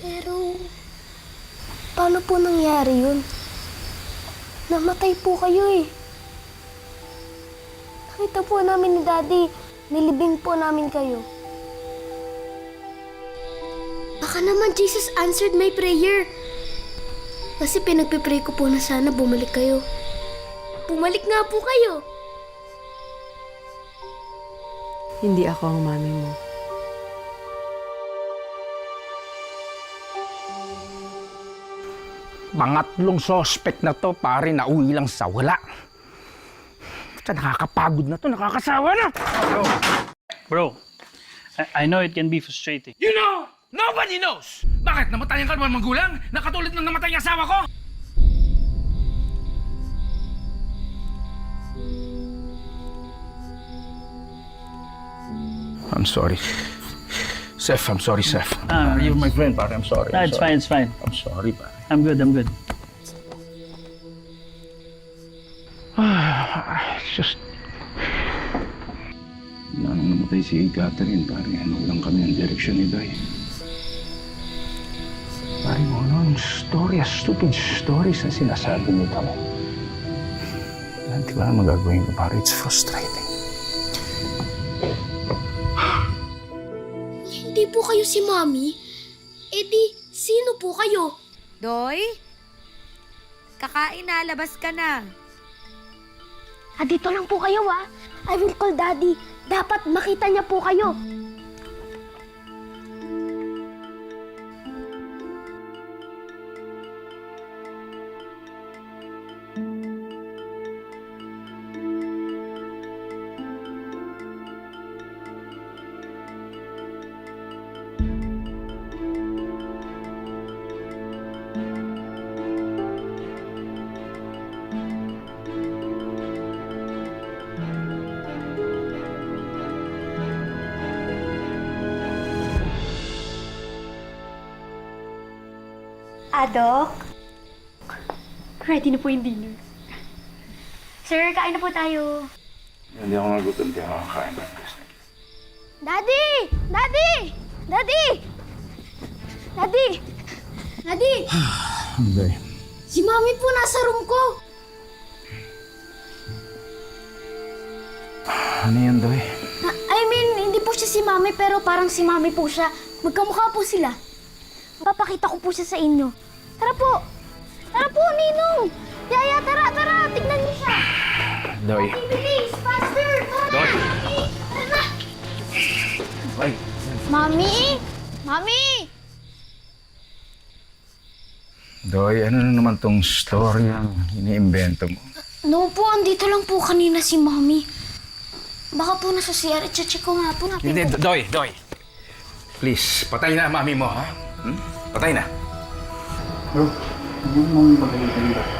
Pero, paano po nangyari yun? Namatay po kayo eh. Nakita po namin ni Daddy, nilibing po namin kayo. Baka naman Jesus answered my prayer. Kasi pinagpipray ko po na sana bumalik kayo. Bumalik nga po kayo. Hindi ako ang mami mo. Pangatlong suspect na to, pare, nauwi lang sa wala. Sa nakakapagod na to, nakakasawa na. Bro, I, I know it can be frustrating. You know, nobody knows. Bakit? Namatayan ka naman magulang? Nakatulad ng namatay ang asawa ko? I'm sorry. Seth, I'm sorry, Seth. Ah, you're my friend, pare. I'm sorry. No, I'm it's sorry. fine, it's fine. I'm sorry, pare. I'm good, I'm good. It's just... Wala nang namatay si Catherine, pare. Ano lang kami ang direksyon ni Day. Pare mo, ano, yung story, stupid stories na sinasabi mo tamo. Hindi ko alam magagawin ko, pare. It's frustrating. Hindi po kayo si Mommy? Eh di, sino po kayo? Doy? Kakain na, labas ka na. Ah, dito lang po kayo ah. I will call Daddy. Dapat makita niya po kayo. Adok? Ready na po yung dinner. Sir, kain na po tayo. Hindi ako nagutom kaya makakain ng Daddy! Daddy! Daddy! Daddy! Daddy! Hindi. Si Mommy po nasa room ko. Ano yan, Doy? Ah, I mean, hindi po siya si Mommy pero parang si Mommy po siya. Magkamukha po sila. Papakita ko po siya sa inyo. Tara po! Tara po, Ninong! Yaya, tara, tara! Tignan niyo siya! Doy. Bilis! Faster! Tara! Tara na! Ay. Mami! Mami! Doy, ano na naman tong story ang iniimbento mo? No po, andito lang po kanina si Mami. Baka po nasa CR. I-check ko nga po natin. Hindi, Doy, Doy. Please, patay na ang mami mo, ha? Hmm? Patay na. Bro, hindi mo magpapagalitan ba?